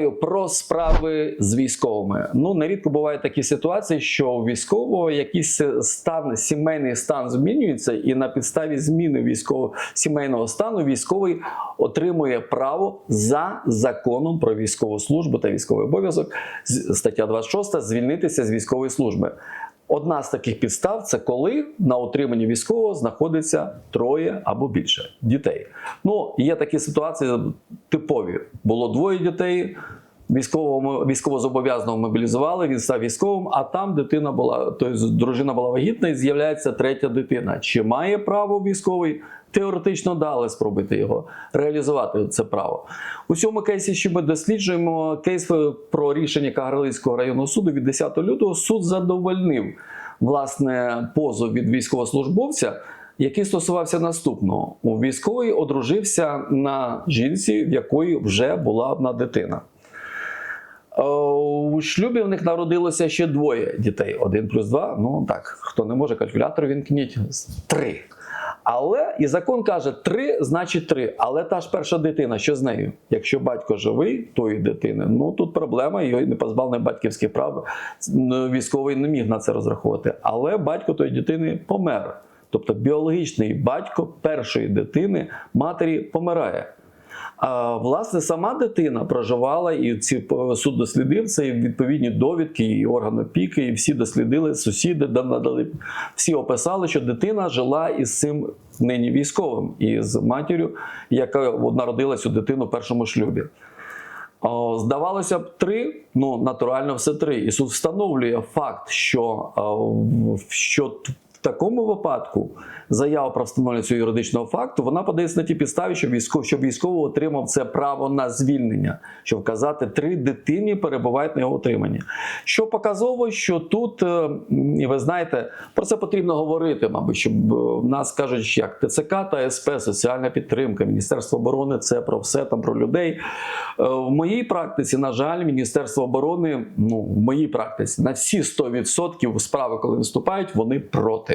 Питаю про справи з військовими. Ну нерідко бувають такі ситуації, що у військового якийсь стан, сімейний стан змінюється, і на підставі зміни військового сімейного стану військовий отримує право за законом про військову службу та військовий обов'язок, стаття 26, звільнитися з військової служби. Одна з таких підстав це коли на утриманні військового знаходиться троє або більше дітей. Ну, є такі ситуації типові. Було двоє дітей. Військового військовозобов'язаного мобілізували, він став військовим, а там дитина була, тобто дружина була вагітна і з'являється третя дитина. Чи має право військовий? Теоретично дали спробуйте його реалізувати це право. У цьому кейсі, що ми досліджуємо кейс про рішення Кагарлицького районного суду від 10 лютого, суд задовольнив власне позов від військовослужбовця, який стосувався наступного: у військовий одружився на жінці, в якої вже була одна дитина. Е, У шлюбі в них народилося ще двоє дітей: один плюс два. Ну так, хто не може, калькулятор вімкніть. Три. Але і закон каже, три значить три. Але та ж перша дитина, що з нею? Якщо батько живий, тої дитини, ну тут проблема, його не позбавлений батьківських прав. Військовий не міг на це розраховувати. Але батько тої дитини помер. Тобто біологічний батько першої дитини матері помирає. Власне сама дитина проживала, і ці е, суд дослідив це і відповідні довідки, і орган опіки, і всі дослідили, сусіди да- надали, всі описали, що дитина жила із цим нині військовим, і з матір'ю, яка от народилась у дитину в першому шлюбі. Здавалося б, три, ну натурально все три. І суд встановлює факт, що, е, що в такому випадку заява про встановлення цього юридичного факту вона подається на ті підставі, що військовий, щоб військовий отримав це право на звільнення, що вказати три дитині перебувають на його утриманні. Що показово, що тут, е, ви знаєте, про це потрібно говорити, мабуть, щоб е, в нас кажуть, як ТЦК та СП, соціальна підтримка, Міністерство оборони це про все там про людей. Е, В моїй практиці, на жаль, Міністерство оборони, ну в моїй практиці, на всі 100% справи, коли виступають, вони проти.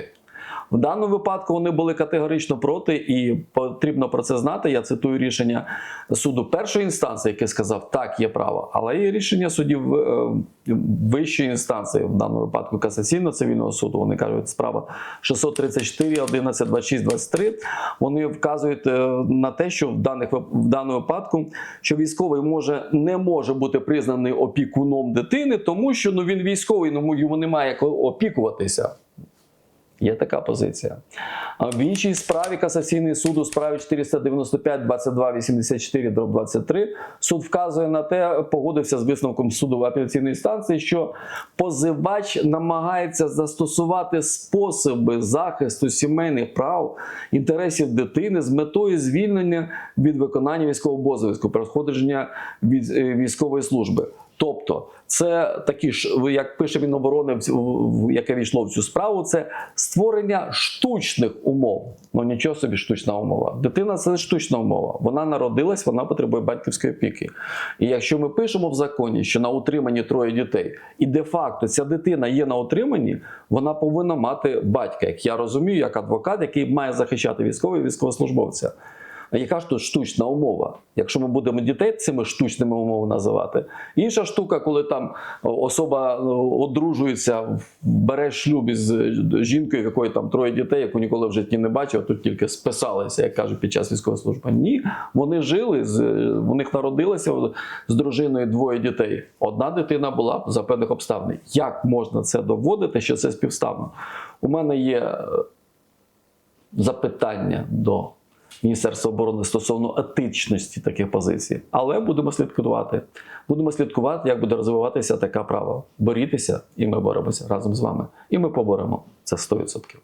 В даному випадку вони були категорично проти, і потрібно про це знати. Я цитую рішення суду першої інстанції, який сказав, так, є право, але є рішення судів е, вищої інстанції, в даному випадку касаційно-цивільного суду. Вони кажуть, справа 634, 11, 26, 23. Вони вказують е, на те, що в даних в даному випадку, що військовий може не може бути признаний опікуном дитини, тому що ну він військовий, ну йому немає як опікуватися. Є така позиція. В іншій справі касаційний суд у справі 495 22 84 23 суд вказує на те, погодився з висновком суду апеляційної станції, що позивач намагається застосувати способи захисту сімейних прав інтересів дитини з метою звільнення від виконання військового обов'язку, переходження від е, військової служби. Тобто, це такі ж, як пише Міноборони, яке війшло в цю справу, це створення штучних умов. Ну нічого собі штучна умова. Дитина це штучна умова. Вона народилась, вона потребує батьківської опіки. І якщо ми пишемо в законі, що на утриманні троє дітей, і де-факто ця дитина є на утриманні, вона повинна мати батька, як я розумію, як адвокат, який має захищати військового і військовослужбовця. Яка ж тут штучна умова? Якщо ми будемо дітей цими штучними умовами називати. Інша штука, коли там особа е, одружується, бере шлюб із е, жінкою, якої там троє дітей, яку ніколи в житті не бачив, тут тільки списалися, як кажуть, під час військової служби. Ні, вони жили, у них народилося з дружиною двоє дітей. Одна дитина була за певних обставин. Як можна це доводити, що це співставно? У мене є е, запитання до Міністерства оборони стосовно етичності таких позицій. Але будемо слідкувати. Будемо слідкувати, як буде розвиватися така право. Борітеся, і ми боремося разом з вами. І ми поборемо це 100%.